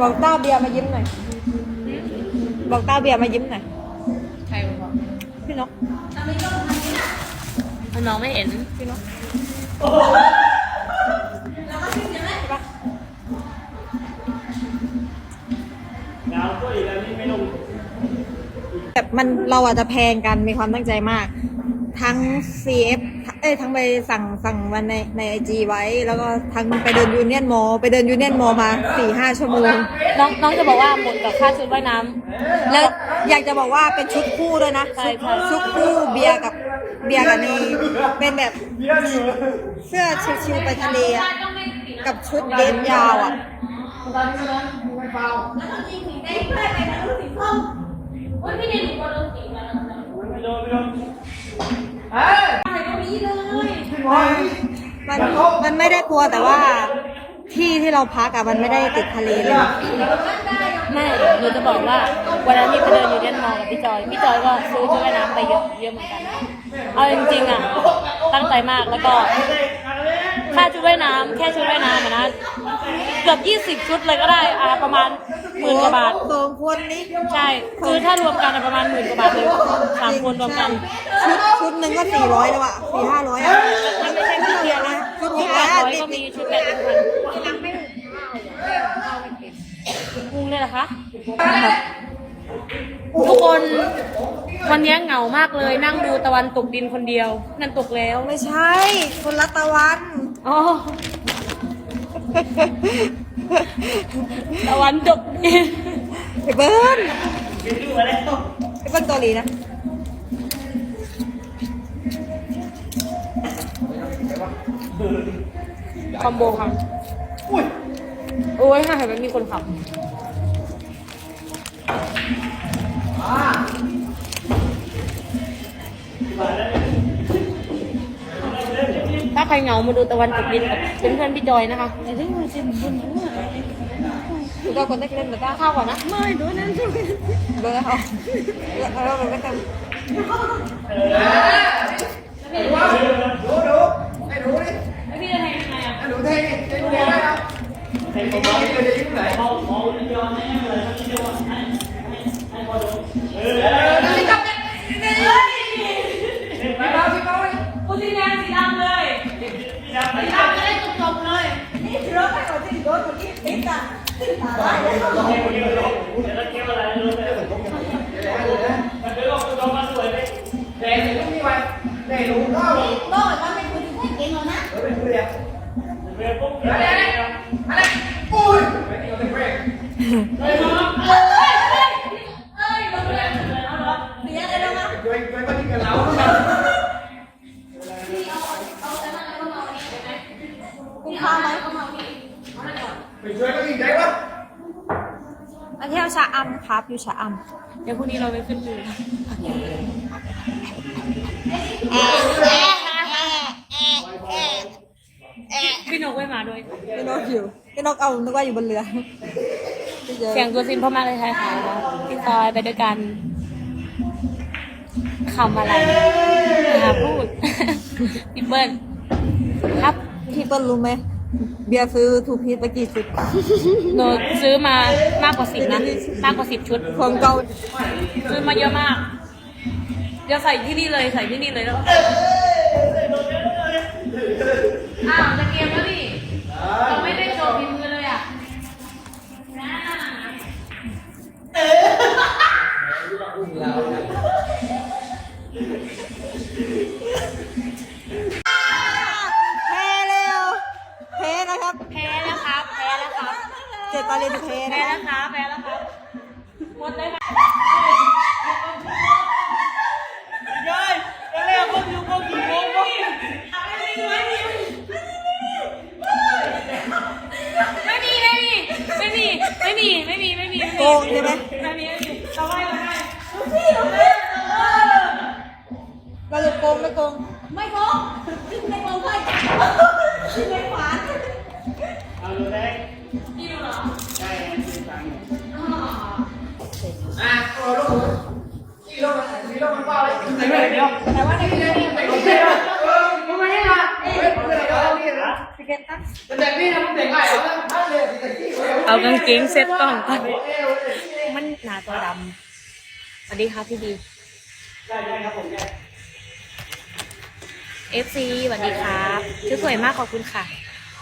บอกต้าเบียร์มายิ้มหน่อย บอกต้าเบียร์มายิ้มหน่อย ใครบอกพี่นกน้องไม่เห็น พี่นกแบบมันเราอาจจะแพงกันมีความตั้งใจมาก ทั้ง CF เอ้ยทั้งไปสั่งสั่งวันในในไอจีไว้ แล้วก็ทั้งไปเดินยูเนียนมอไปเดินยูเนียนมอมาสี่ห้าชั่วโมง น้องน้องจะบอกว่าหมดกับค่าชุดว่ายน้ำ แล้วอยากจะบอกว่าเป็นชุดคู่ด้วยนะใช่ใช่ ชุดคู่เบียร์กับเบียร์กับนีเป็นแบบเสื้อชิวๆไปทะเลอะกับชุดเดทยาวอะมั นมันไม่ได้กลัวแต่ว่าที่ที่เราพักอะมันไม่ได้ติดทะเลเลย ไม่หนูจะบอกว่าวันนั้นที่ไปเดินยูเนียนมอลกับพี่จอยพี่จอยก็ซื้อชุดว่ายน้ำไปเยอะเยอะเหมือนกัน เอาจริงๆอะตั้งใจมากแล้วก็ ค่าชุดว่ายน้ำแค่ชุดว่ายน้ำอะนะเกือบยี่สิบชุดเลยก็ได้อ่าประมาณหมื่นกว่าบาท สองคนนี้ใช่ คือถ้ารวมกันอะประมาณหมื่นกว่าบาทเลยสามคนรวมกันชุดชุดหนึ่งก็สี่ร้อยแล้วอะสี่ห้าร้อยอะมันไม่ใช่ชุดเดียวนะชุดชุที่ดแปแล้ดร้อยติดก็มีชุดแปดเป็นพันกุ้งเลยเหรอคะ ทุกคนวันนี้เหงามากเลยนั่งดูตะวันตกดินคนเดียว นั่นตกแล้ว ไม่ใช่ คนละตะวัน อ๋อตะวันตกดินไอ้เบิ้ลไอ้เบิ้ลเกาหลีนะคอมโบค่ะโอ้ยค่ะเห็นไหมมีคนขับถ้า ใครเหงามาดูตะวันตกดินกับเป็นเพื่อนพี่จอยนะคะกูก็คนได้เล่นแต่ต้าข้าวก่อนนะเบิ้ลเอาเอาเราไปกันพี่จะทำยังไงอะกูสีแดงสีดำเลยสีดำจะได้จบๆเลย คุณพาไห มมาเที่ยวชะอำครับ อยู่ชะอำเดี๋ยวพรุ่งนี้เราไปขึ้นดูพี่นกไม่มาด้วยพี่นกอยู่พี่นกเอานึกว่าอยู่บนเรือไม่เจอเสียงตัวซินพ่อมากเลยใช่ค่ะพี่ซอยไปด้วยกันคำอะไรนะคะพูดพี่เบิ้ลครับพี่เปิ้ลรู้ไหม เบียร์ซื้อทูพีซไปกี่ชุดหนูซื้อมามากกว่าสิบนะ มากกว่าสิบชุด ของเก่าซื้อมาเยอะมาก เดี๋ยวใส่ที่นี่เลย ใส่ที่นี่เลยแล้วก็อ้าวจะเกมแล้วนี่ เลินแพ้แพ้นะแล้วครับแพ้แล้วครับหมดเลยค่ะไม่มีไม่มีไม่มีไม่มีไม่มีไม่มีโกงใช่ไหมไม่มีไม่มีเราไม่เราไม่เราจะโกงไม่โกงไม่โกงไม่โกงเลยไม่หวาน นี่ดูเหรอพี่เกนตั้งเอากางเกงเซ็ตก่อนก่อนมันหนาตัวดำสวัสดีครับพี่ดีเอฟซีสวัสดีครับชื่อสวยมากขอบคุณค่ะ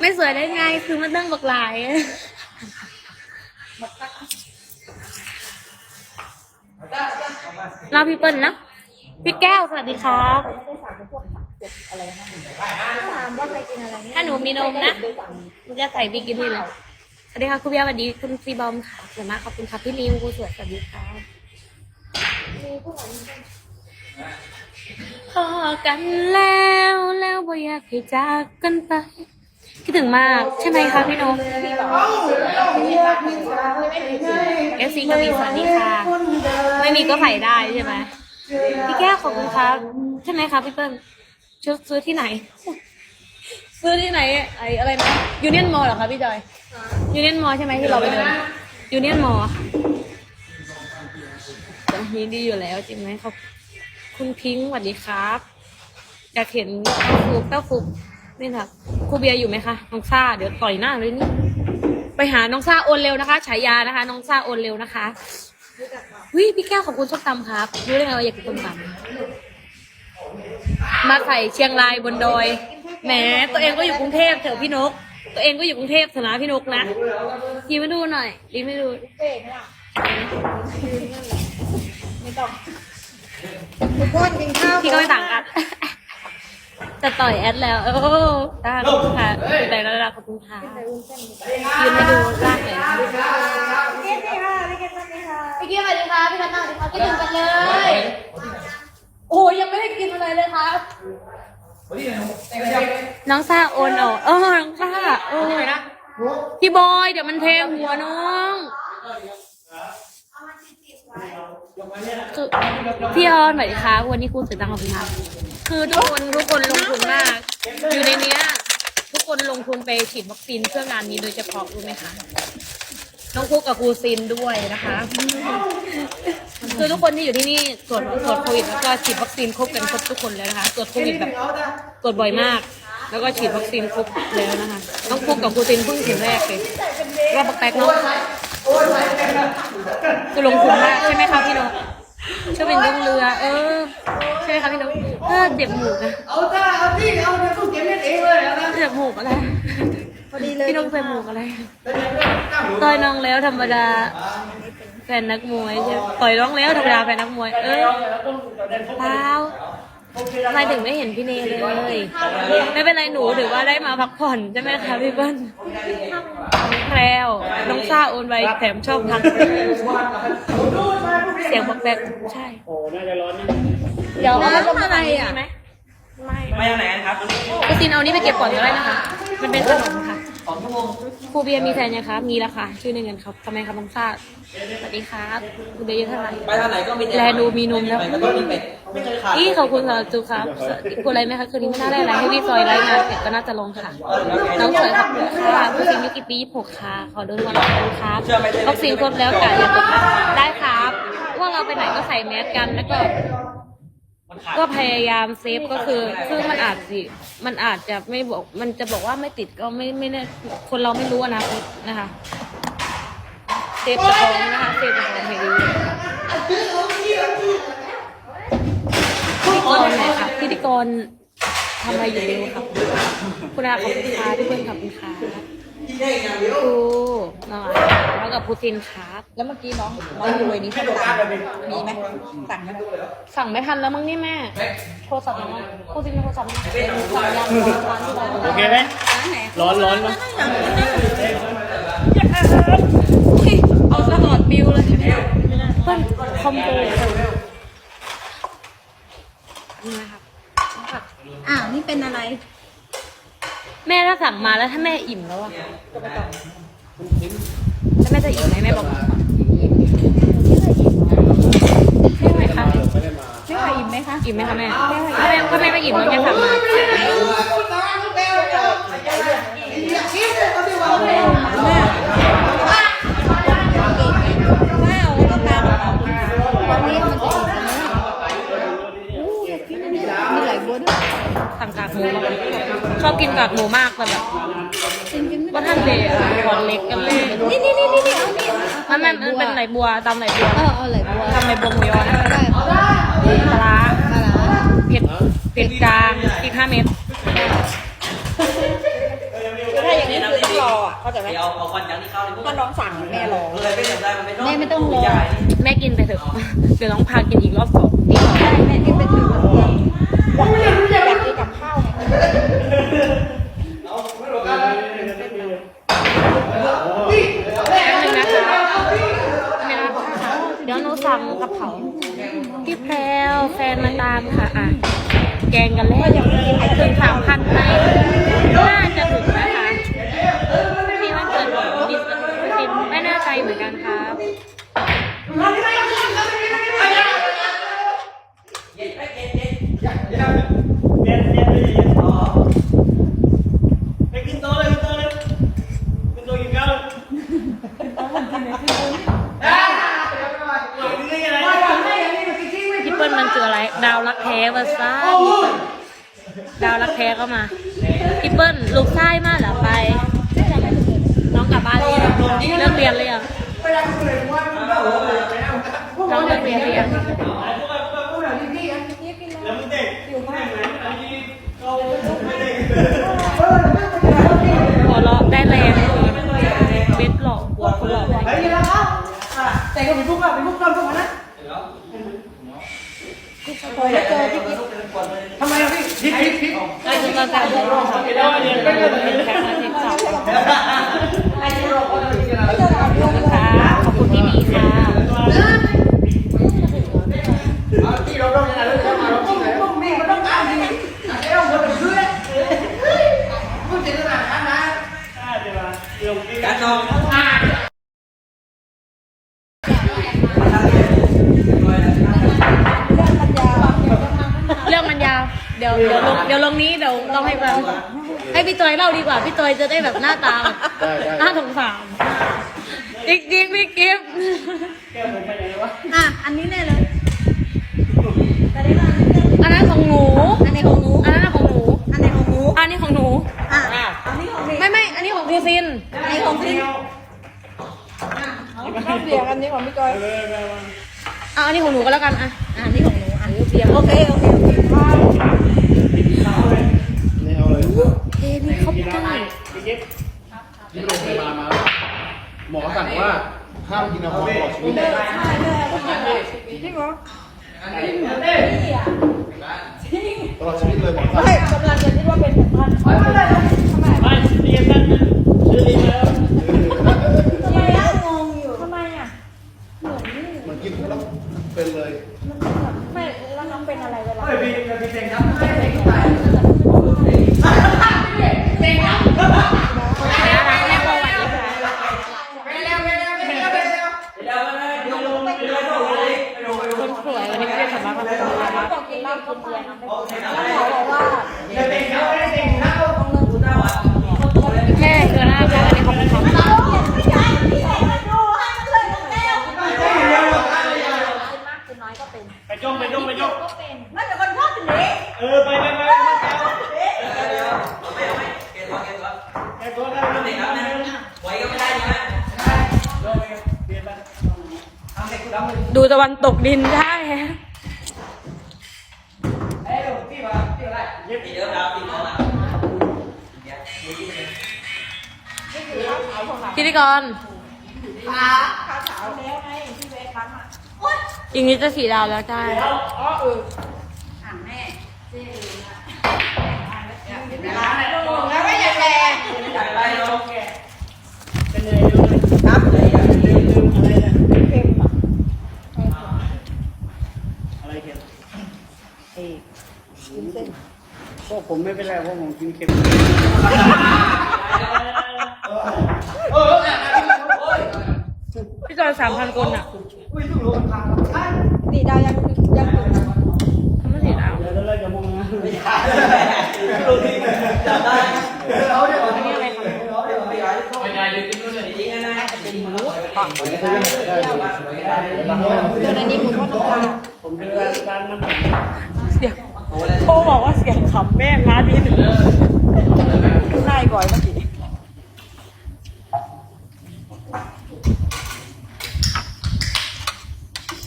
ไม่สวยได้ไง คือมันตั้งบักหลาย เราพี่เปิ้ลนะ พี่แก้วสวัสดีครับถ้าหนูมีนมนะหนูจะใส่บิกินี่เลยสวัสดีค่ะคุณเบียร์สวัสดีคุณซีบอมค่ะสวยมากขอบคุณค่ะพี่ลิวคุณสวยสวัสดีค่ะพอกันแล้วแล้วบ่อยากให้จากกันไป คิดถึงมากใช่ไหมคะพี่นกเอฟซีกบีสวัสดีค่ะ ไม่มีก็ใส่ได้ใช่ไหมพี่แก้วขอบคุณครับ ใช่ไหมคะพี่เปิ้ลซื้อซื้อที่ไหน ซื้อที่ไหนไออะไรนะยูเนียนมอลเหรอคะพี่จอยยูเนียนมอใช่ไหมที่เราไปเดินยูเนียนมอค่ะแต่นี้ดีอยู่แล้วจริงไหมครับ คุณพิงค์สวัสดีครับอยากเห็นเต้าฟุกเต้าฟุก นี่ค่ะครูเบียร์อยู่ไหมคะน้องซ่าเดี๋ยวต่อยหน้าเลยนี่ไปหาน้องซ่าโอนเร็วนะคะฉายานะคะ น้องซ่าโอนเร็วนะคะวิพี่แก้วขอบคุณส้มตำครับรู้ได้ไงว่าอยากกินส้มตำมาไข่เชียงรายบนดอยแหมตัวเองก็อยู่กรุงเทพเถอะพี่นก ตัวเองก็อยู่กรุงเทพเถอะนะพี่นกนะยิ้มให้ดูหน่อยยิ้มให้ดูทุกคนกินข้าวพี่ก็ไม่ต่างกัน จะต่อยแอดแล้ว โอ้ตาขอบคุณค่ะคุณแต่ละระดับขอบคุณค่ะยืนให้ดูร่างหน่อยนะพี่กี้สวัสดีค่ะพี่นัทสวัสดีค่ะคิดถึงกันเลย โอ้ยังไม่ได้กินอะไรเลยครับน้องซ่าโอนออกเออน้องซ่าเออพี่บอยเดี๋ยวมันเทหัวน้องคือพี่ออนสวัสดีค่ะวันนี้ครูสื่อตังขอบคุณครับ คือทุกคนทุกคนลงทุนมาก อยู่ในเนี้ย ทุกคนลงทุนไปฉีดวัคซีนเพื่องานนี้โดยเฉพาะรู้ไหมคะน้องคุกกับครูซินด้วยนะคะ คือทุกคนที่อยู่ที่นี่ตรวจตรวจโควิดแล้วก็ฉีดวัคซีนครบกันครบทุกคนแล้วนะคะตรวจโควิดแบบตรวจบ่อยมาก แล้วก็ฉีดวัคซีนครบแล้วนะคะน้องคุกกับครูซินเพิ่งเข็มแรกเลยรอบแป๊กเนาะคือลงทุนมากใช่ไหมคะพี่นก ช่วยเป็นลงเรือ เออ ใช่ไหมคะพี่นกเออเจ็บหมูกอะเอาถ้าเอาที่เอาเนี่ยต้องเก็บเม็ดเองเลยนะเจ็บหมูกอะไร พอดีเลยพี่นกใส่หมูกอะไรต่อยน้องแล้วธรรมดา แฟนนักมวยใช่ไหมต่อยน้องแล้วธรรมดาแฟนนักมวย เออเปล่าทำไมถึงไม่เห็นพี่เนเลย ไม่เป็นไรหนูถือว่าได้มาพักผ่อนใช่ไหมคะพี่เบิ้ลแพรวน้องซ่าโอนไว้แถมชอบทางเสียงบอกแบกใช่ โอ้น่าจะร้อนนี่เดี๋ยวเอามาทำอะไรอะไหมไม่ไม่เอาไหนกันครับคุณซินเอานี่ไปเก็บก่อนก็ได้นะคะ มันเป็นขนมค่ะส องชั่วโมงครูเบียร์มีแฟนยังคะมีแล้วค่ะ ชื่อหนึ่งกันครับทำไมครับน้องซ่าสวัสดีครับคุณเบียร์อายุเท่าไหร่ไปทางไหนก็มีแลดูมีนมแล้วไปก็ต้องมีเป็ดไม่ใช่ขาดอีขอบคุณสำหรับจูครับสวัสดีคุณอะไรไหมคะคืนนี้ไม่น่าได้อะไรให้พี่ซอยไลฟ์งานเสร็จก็น่าจะลงค่ะ น้องสวยขอบคุณค่ะวัคซีนยุกิปียี่หกค่ะ ขอดูวันขอบคุณครับวัคซีนครบแล้วกะอย่าตกนะได้ครับว่าเราไปไหนก็ใส่แมสกันแล้วก็ ก็พยายามเซฟก็คือคือมันอาจสิ มันอาจจะไม่บอก มันจะบอกว่าไม่ติดก็ไม่ไม่แน่คนเราไม่รู้อนาคตนะคะเซฟตัวเองนะคะเซฟตัวเองให้ดีพิธีกรไหนครับพิธีกรทำอะไรอยู่เร็วครับ คุณอาขอบคุณค่ะพี่เพื่อนขอบคุณค่ะ ที่ได้อย่างเดียวครูน้องอาแล้วกับพูตินครับ แล้วเมื่อกี้น้องน้องอยู่ในนี้ส้มตำมีไหมสั่งไหมสั่งไม่ทันแล้วมั้งนี่แม่ โทรศัพท์มาพูตินโทรศัพท์มาสั่งยังร้านที่ร้านโอเคไหมร้อนร้อนไหมเอาตลอดบิวเลยเพื่อนคอมโบนี่นะครับอ้าว นี่เป็นอะไร แม่ถ้าสั่งมาแล้วถ้าแม่อิ่มแล้วอะถ้าแม่จะอิ่มไหมแม่บอกมาใช่ไหมคะไม่ไหวอิ่มไหมคะอิ่มไหมคะแม่ถ้าแม่ถ้าแม่ไม่อิ่มแล้วแม่สั่งมา ข้าวแล้วก็ตามวันนี้มันจะอีกไหมมีหลายบน สั่ง กากหมูมาชอบกินกากหมูมากแต่แบบกินกินไม่ว่าท่านเลยอะก่อนเล็กกันเลยนี่นี่นี่นี่เอานี่มันมันมันเป็นไหลบัวตำไหลบัวเออเอาเลยบัวตำไหลบัวหมูยอนะได้ปลาร้าปลาร้าเผ็ดเผ็ดกลางพริกห้าเม็ดถ้าอย่างนี้คือต้องรออะเข้าใจไหมเอาเอาควันจากที่เข้าเลยพวกถ้าน้องสั่งแม่รอเลยไม่จำได้มันไม่ต้องแม่ไม่ต้องรอแม่กินไปเถอะเดี๋ยวน้องพากินอีกรอบสองได้แม่ที่เป็นถืออยากกินกับข้าวไง แป๊บนึงนะคะไม่นะเดี๋ยวหนูสั่งกะ เพราพี่แพรวแฟนมาตามค่ะอะ แกงกันแล้วถึงสามพันไหมน่าจะถึงนะคะพี่วันเกิดดิสดินไม่น่าใจเหมือนกันครับไปขึ้นโต๊ะเลยขึ้นโต๊ะเลยขึ้นโต๊ะกินข้าวเลยอ่าถึงได้ยังไง พี่เปิ้ลมันคืออะไร ดาวรักแท้วะซ่าดาวรักแท้ก็มาพี่เปิ้ลลูกไส้มากเหรอไป น้องกลับบ้านเลยงเลิกเรียนเลยอะน้องเลิกเรียนหรอยังเด็กอยู่ข้างไหนอันนี้เขาไม่ได้หัวเราะได้แรงเบ็ดหลอกหัวคนหลอกแต่ก็เป็นพวกเราเป็นพวกเราพวกนั้นพ อแล้วเจอพี่กิ๊กทำไมอะพี่พริกพริกพริกไอ้ทุกการการเรียนรู้ค่ะเป็นแค่มาเช็คสอบนะคะขอบคุณพี่หมีค่ะ ที่เราต้องการเราต้องมาเราต้องไหนแม่ก็ต้องการที่เราควรจะซื้อเลยพูดถึงขนาดนั้นนะการนอน เรื่องมันยาว เดี๋ยวเดี๋ยวลงเดี๋ยวลงนี้เดี๋ยวเราให้ฟังให้พี่ จอยเล่าดีกว่า พี่จอยจะได้แบบหน้าตาแบบน่าสงสารจริงจริงๆพี่กิฟต์อะ อันนี้แน่เลยอันนั้นของหนู อันไหนของหนู อันนั้นของหนู อันไหนของหนู อันนี้ของหนู อะอันนี้ของพี่ไม่ไม่อันนี้ของครูซิน อันนี้ของพี่เสียงอันนี้ของพี่จอยเอาอันนี้ของหนูก็แล้วกันอะอะอันนี้ของหนูอะเสียงโอเคโอเคโอเค เฮลิคอปเตอร์ที่โรงพยาบาลมาหมอสั่งว่าห้ามกินแอลกอฮอล์ตลอดชีวิตจริงเหรอตลอดชีวิตเลยหมอสั่ง ไม่กำลังจะคิดว่าเป็นแบบพันไม่ไม่ไม่ทำไมไม่เรียนกันชื่อลิงแล้ว ทำไมอะงงอยู่ทำไมอะ เหมือนกินแล้วเป็นเลย ไม่แล้วน้องเป็นอะไรเวลา เฮ้ยพี่พี่เซ็งครับ นะคะแม่โบวันนี้ค่ะ เดี๋ยวไม่ได้เดี๋ยวลงเดี๋ยวลงเลยไปดูไปดูไปดู คนสวยวันนี้ไม่ได้สำนักกันเลยนะคะ บอกกินเหล้ากินเบียร์น้องไม่ โอเคนะ แล้วหมอบอกว่า เดี๋ยวเซ็งครับไม่ได้เซ็งครับดูหน้าหวาน แม่เจอหน้าค่ะอันนี้ของเขา ไม่ใช่พี่ให้มาดูให้มันเลยน้องแก้ว ไปจ้องไปจ้องไปจ้อง มันเป็นคนชอบถึงนี้ เออไปไปไปไปเดี๋ยวไม่เอาไม่เกตัวเกตัวเกตัวได้ไม่ได้ครับนะไหวก็ไม่ได้ใช่ไหมลงไปเปลี่ยนไปทำให้คุณดำเลย ดู ตะวันตกดินได้ฮะเอ้ยที่ว่าที่อะไรยึดตีเดิมดาวตีน้องอะเดี๋ยวมือที่เป็นพิธีกรขาขาขาวแล้วไงที่เวทันอะอย่างนี้จะสีดาวแล้วใช่อ๋อเออถามแม่แล้วไม่อยากแรง อยากได้น้องแก ครับ ลืมลืมอะไรนะ เค็มอะ อะไรเค็ม เอ้กินเส้น พวกผม ไม่เป็นไรเพราะผมกินเค็มเออพี่จอยสามพันคนอะอุ้ยทุกคนทำดีดาวยังยังถึงทำไมสีดาวเดี๋ยวเราจะมองนะไม่ใช่ดูที่จับได้เราเดี๋ยวนี้อะไรคะเราเดี๋ยวไปย้ายไปย้ายอยู่ที่นู่นเลยจริงๆนะเป็นหมูปังไปได้อนนี้หมูทอดน้ำปลาผมเป็นการน้ำมันเสียง โทรบอกว่าเสียงขำแม่งร้านนี้หนึ่งง่ายก่อยเมื่อกี้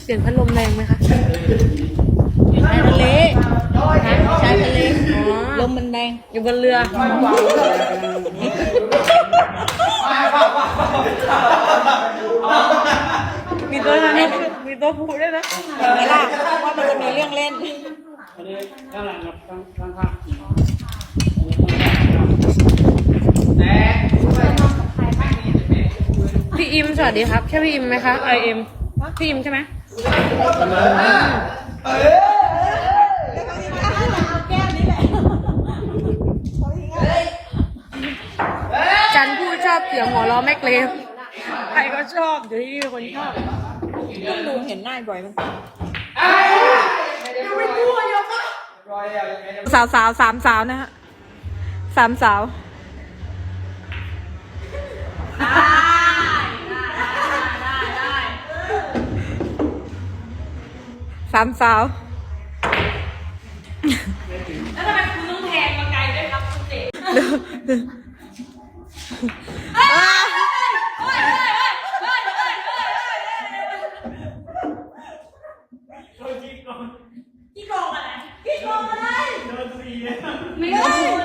เสี่ยงพัดลมแรงไหมคะอชายทะเลฮะชายทะเลลมมันแรงอยู่บนเรือมีตัวนั้นมีตัวผู้ด้วยนะเห็นไหมล่ะว่ามันจะมีเรื่องเล่น พี่อิมสวัสดีครับ ใช่พี่อิมไหมคะไอเอ็มพี่อิมใช่ไหมจันผู้ชอบเสียงหัวเราะแม่เกรฟใครก็ชอบเดี๋ยวนี้มีคนชอบต้องดูเห็นหน้าบ่อยมัน สาวสาวสามสาวนะฮะสามสาวสามสาวแล้วทำไมคุณต้องแทงมาไกลด้วยครับคุณเจ พี่โกงอะไรพี่โกงอะไรไม่โดน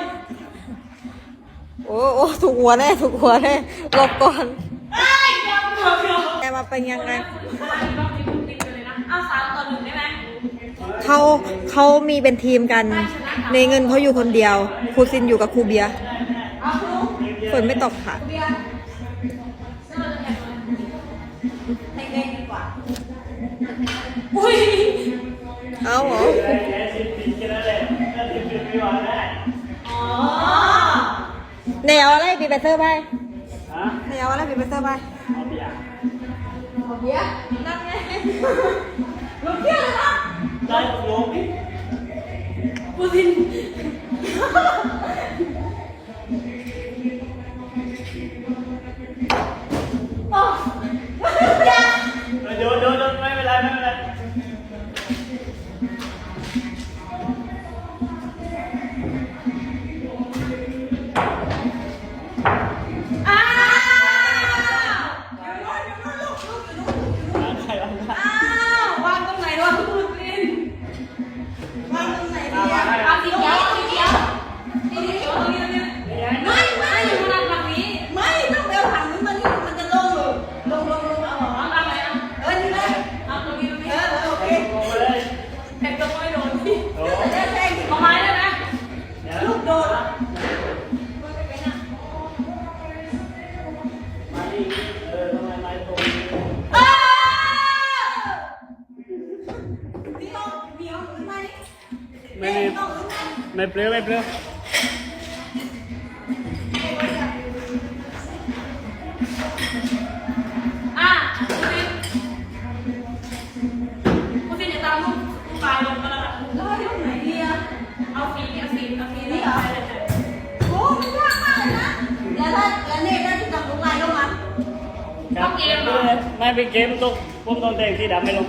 โอ้โอ้ถูกหัวแน่ถูกหัวแน่หลบก่อนไอ้ยเดี๋ยวเดี๋ยวเดี๋ยวแกมาเป็นยังไงเอาสามต่อหนึ่งได้ไหมเขาเขามีเป็นทีมกัน ในเงินเขาอยู่คนเดียวครูซินอยู่กับครูเบียร์ฝนไม่ตกค่ะอุ้ยเอาเหรออ๋อ แนวอะไรบีเบเตอร์ไปแนวอะไรบีเบเตอร์ไปนั่นไงลงเที่ยวเลยนะได้ลงพี่ปูซินโอ้ยาโยนโยนโยน ตามลูกลายลงมาครับไม่เป็นเกมตกผมต้องแต่งสีดำไม่ลง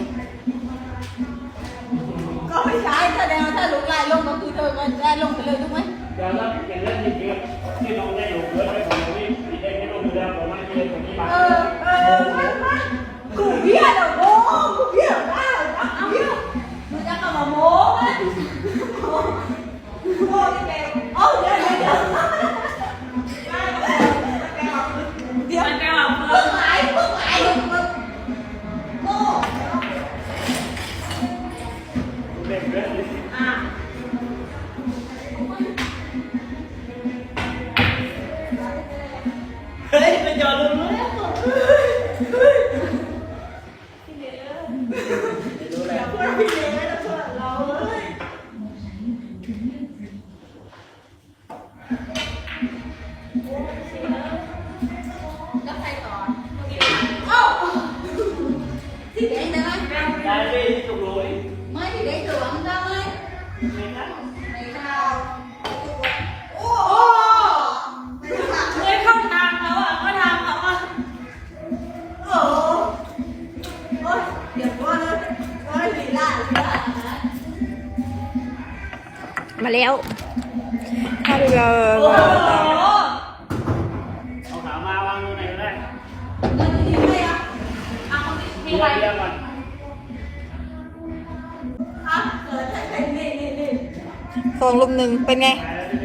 ก็คือเธอก็ได้ลงไปเลยถูกไหมอย่างนั้นอย่างนั้นจริงๆที่น้องได้อยู่เพื่อนไม่ผมนี่สีแดงที่ลงอยู่แล้วผมไม่เกมผมนี่มาเออเออไม่ไม่กูเบี้ยเดี๋ยวีอะไรเรื่องมัสองลุมหนึ่งเป็นไง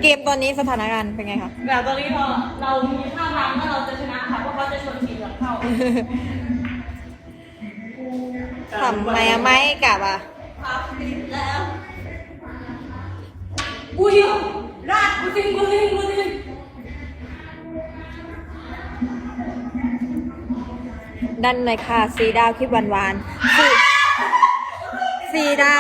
เกมตอนนี้สถานการณ์เป็นไงคะแบบตอนนี้เรามีท่าทางว่าเราจะชนะค่ะเพราะเขาจะชนทีมหลังเข้าทำไมอะไม่กลับอะครับติดแล้วอุ้ยราดกูซิงกูซิงกูซิง นั่นเลยค่ะสีดาวคลิปหวานๆสีสีดาว